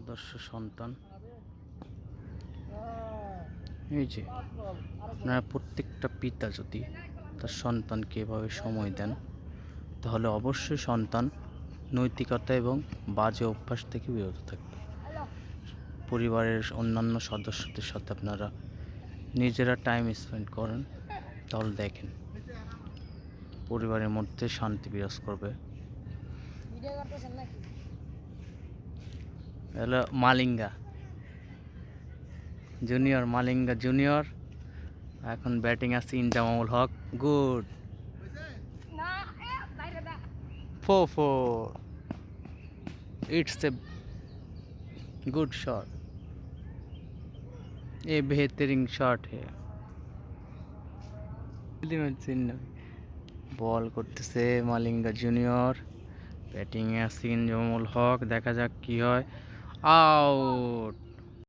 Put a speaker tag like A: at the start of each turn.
A: আদর্শ সন্তান। এই যে, আপনারা প্রত্যেকটা পিতা যদি তার সন্তানকে এভাবে সময় দেন, তাহলে অবশ্যই সন্তান নৈতিকতা এবং বাজে অভ্যাস থেকে বিরত থাকবে। পরিবারের অন্যান্য সদস্যদের সাথে আপনারা নিজেরা টাইম স্পেন্ড করেন, তাহলে দেখেন পরিবারের মধ্যে শান্তি বিরাজ করবে। হলো মালিঙ্গা জুনিয়র মালিঙ্গা জুনিয়র এখন ব্যাটিং আছে ইনজামামুল হক গুড
B: না এ বাইরে দা
A: four four it's a good shot ये बेहतरीन शॉट है বল করতেছে মালিঙ্গা জুনিয়র ব্যাটিংয়ে আছে ইনজামুল হক দেখা যাক কি হয় আউট